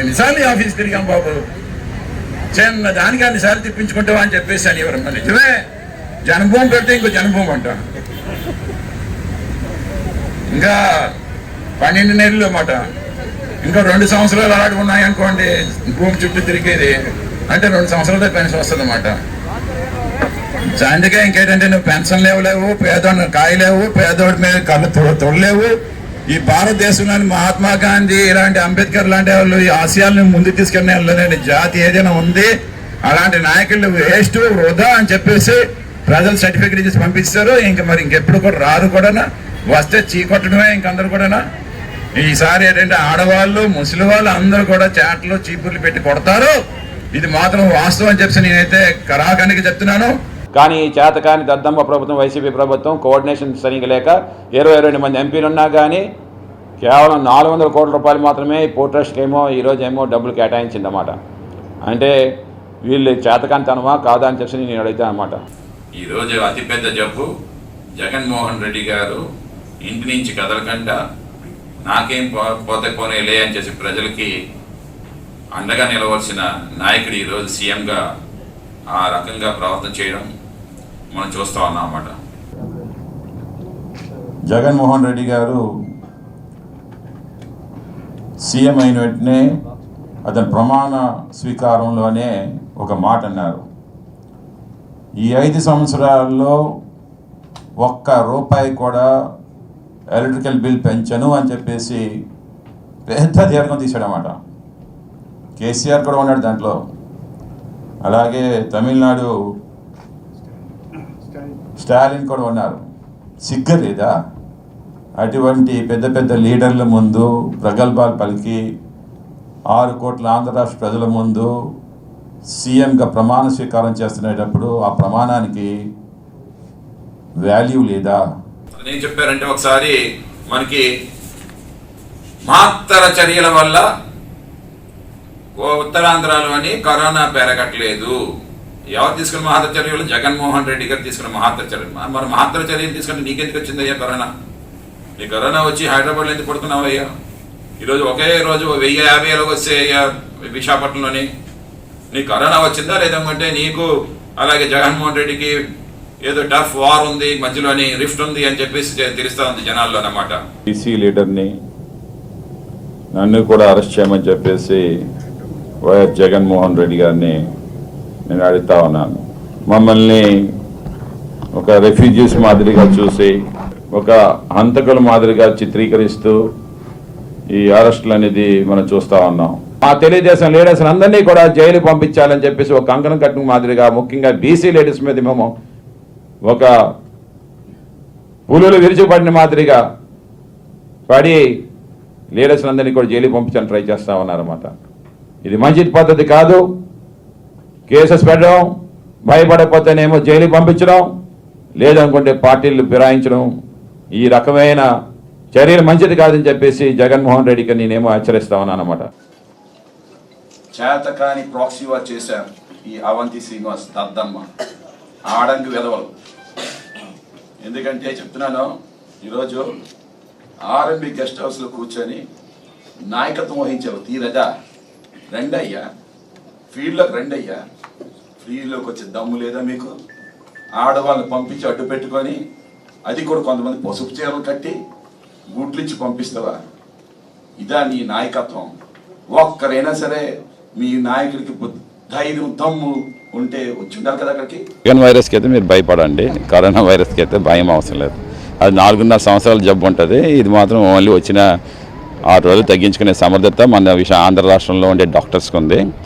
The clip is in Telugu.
ఎన్నిసార్లు ఈ ఆఫీస్ తిరిగాం బాబు? చిన్న దానికి అన్నిసార్లు తిప్పించుకుంటావా అని చెప్పేసి అని ఎవరన్నా నిజమే. జనభూమి పెడితే ఇంకో జనభూమి అంట. ఇంకా పన్నెండు నెలలు అన్నమాట. ఇంకా రెండు సంవత్సరాలు అలాంటి ఉన్నాయి అనుకోండి భూమి చుట్టూ తిరిగేది. అంటే రెండు సంవత్సరాలతో పెన్షన్ వస్తుంది అన్నమాట. అందుకే ఇంకేంటంటే నువ్వు పెన్షన్ లేవు పేదోడిని కాయలేవు పేదోడి మీద కళ్ళు తొడలేవు ఈ భారతదేశంలోని మహాత్మా గాంధీ ఇలాంటి అంబేద్కర్ లాంటి వాళ్ళు ఈ ఆశయాలను ముందుకు తీసుకెళ్ళిన వాళ్ళని జాతి ఏదైనా ఉంది అలాంటి నాయకులు వేస్ట్ వృధా అని చెప్పేసి ప్రజలు సర్టిఫికేట్ ఇచ్చి పంపిస్తారు ఇంకా మరి ఇంకెప్పుడు కూడా రారు కూడా వస్తే చీకొట్టడమే ఇంకందరు కూడా ఈసారి ఏంటంటే ఆడవాళ్ళు ముసలి వాళ్ళు అందరూ కూడా చాట్లు చీపుర్లు పెట్టి కొడతారు. ఇది మాత్రం వాస్తవం అని చెప్పి నేనైతే కరాఖండికి చెప్తున్నాను. కానీ ఈ చేతకాని దద్దమ్మ ప్రభుత్వం వైసీపీ ప్రభుత్వం కోఆర్డినేషన్ సరిగ్గా లేక ఇరవై రెండు మంది ఎంపీలు ఉన్నా కానీ కేవలం నాలుగు వందల కోట్ల రూపాయలు మాత్రమే ఈ పోర్ట్ ట్రస్ట్కి ఏమో ఈరోజు ఏమో డబ్బులు కేటాయించిందన్నమాట. అంటే వీళ్ళు చేతకాంతనమా కాదా అని చెప్పి నేను అడుగుతాను అనమాట ఈరోజు అతిపెద్ద జబ్బు జగన్మోహన్ రెడ్డి గారు ఇంటి నుంచి కదలకుండా నాకేం పో- పోతే పోనేలే అని చెప్పి ప్రజలకి అండగా నిలవలసిన నాయకుడు ఈరోజు సీఎంగా ఆ రకంగా ప్రవర్తన చేయడం మనం చూస్తా ఉన్నాం అన్నమాట. జగన్మోహన్ రెడ్డి గారు సీఎం అయిన వెంటనే అతని ప్రమాణ స్వీకారంలోనే ఒక మాట అన్నారు. ఈ ఐదు సంవత్సరాల్లో ఒక్క రూపాయి కూడా ఎలక్ట్రికల్ బిల్ పెంచను అని చెప్పేసి పెద్ద దీర్ఘం తీశాడనమాట కేసీఆర్ కూడా ఉన్నాడు దాంట్లో. అలాగే తమిళనాడు స్టాలిన్ కూడా ఉన్నారు. సిగ్గు లేదా అటువంటి పెద్ద పెద్ద లీడర్ల ముందు ప్రగల్భాలు పలికి ఆరు కోట్ల ఆంధ్ర రాష్ట్ర ప్రజల ముందు సీఎంగా ప్రమాణ స్వీకారం చేస్తునేటప్పుడు ఆ ప్రమాణానికి వాల్యూ లేదా? నేను చెప్పారంటే ఒకసారి మనకి మాత్తర చర్యల వల్ల ఉత్తరాంధ్రలోని కరోనా పెరగట్లేదు ఎవరు తీసుకున్న మహత్తర చర్యలు జగన్మోహన్ రెడ్డి గారు తీసుకున్న మహత్తర చర్యలు మరి మహత్తర చర్యలు తీసుకుంటే నీకెందుకు వచ్చింది అయ్యా కరోనా? నీ కరోనా వచ్చి హైదరాబాద్లో ఎందుకు పడుతున్నావు అయ్యా ఈరోజు ఒకే రోజు వెయ్యి యాభై వేలకు వస్తే అయ్యా విశాఖపట్నంలోని. నీ కరోనా వచ్చిందా లేదంటే నీకు అలాగే జగన్మోహన్ రెడ్డికి ఏదో టఫ్ వార్ ఉంది మధ్యలోని రిఫ్ట్ ఉంది అని చెప్పేసి తెలుస్తా ఉంది జనాల్లో అన్నమాట. బీసీ లీడర్ని నన్ను కూడా అరెస్ట్ చేయమని చెప్పేసి వైఎస్ జగన్మోహన్ రెడ్డి గారిని నేను అడుగుతా ఉన్నాను. మమ్మల్ని ఒక రెఫ్యూజీస్ మాదిరిగా చూసి ఒక హంతకుల మాదిరిగా చిత్రీకరిస్తూ ఈ అరెస్టులు అనేది మనం చూస్తా ఉన్నాం. మా తెలుగుదేశం లీడర్స్ అందరినీ కూడా జైలు పంపించాలని చెప్పేసి ఒక కంకణం కట్టిన మాదిరిగా ముఖ్యంగా బీసీ లేడీస్ మీద మేము ఒక పులులు విరిచిపడిన మాదిరిగా పడి లీడర్స్ అందరినీ కూడా జైలు పంపించాలని ట్రై చేస్తా ఉన్నారన్నమాట. ఇది మంచి పద్ధతి కాదు. కేసెస్ పెట్టడం భయపడకపోతేనేమో జైలు పంపించడం లేదనుకుంటే పార్టీలు ఫిరాయించడం. ఈ రకమైన చర్యలు మంచిది కాదని చెప్పేసి జగన్మోహన్ రెడ్డికి నేనేమో హెచ్చరిస్తా ఉన్నాను అనమాట చేతకాని ప్రాక్సీవా చేశారు ఈ అవంతి శ్రీనివాస్ దద్దమ్మ. ఆడంగి వెదవలు. ఎందుకంటే చెప్తున్నాను ఈరోజు ఆర్ఎంబి గెస్ట్ హౌస్లో కూర్చొని నాయకత్వం వహించావు తీరదా రెండయ్యా. ఫీల్డ్లోకి రెండయ్యా. ఫీల్డ్లోకి వచ్చే దమ్ము లేదా మీకు? ఆడవాళ్ళని పంపించి అడ్డు పెట్టుకొని అది కూడా కొంతమంది పసుపు చీరలు కట్టి గుడ్లిచ్చి పంపిస్తావా? ఇదా నీ నాయకత్వం. ఒక్కరైనా సరే మీ నాయకుడికి ధైర్యం దమ్ము ఉంటే వచ్చి ఉండాలి కదా అక్కడికి? చికెన్ వైరస్కి అయితే మీరు భయపడండి. కరోనా వైరస్కి అయితే భయం అవసరం లేదు. అది నాలుగున్నర సంవత్సరాల జబ్బు ఉంటుంది. ఇది మాత్రం ఓన్లీ వచ్చిన ఆరు రోజులు తగ్గించుకునే సమర్థత మన విషయం ఆంధ్ర రాష్ట్రంలో ఉండే డాక్టర్స్కి ఉంది.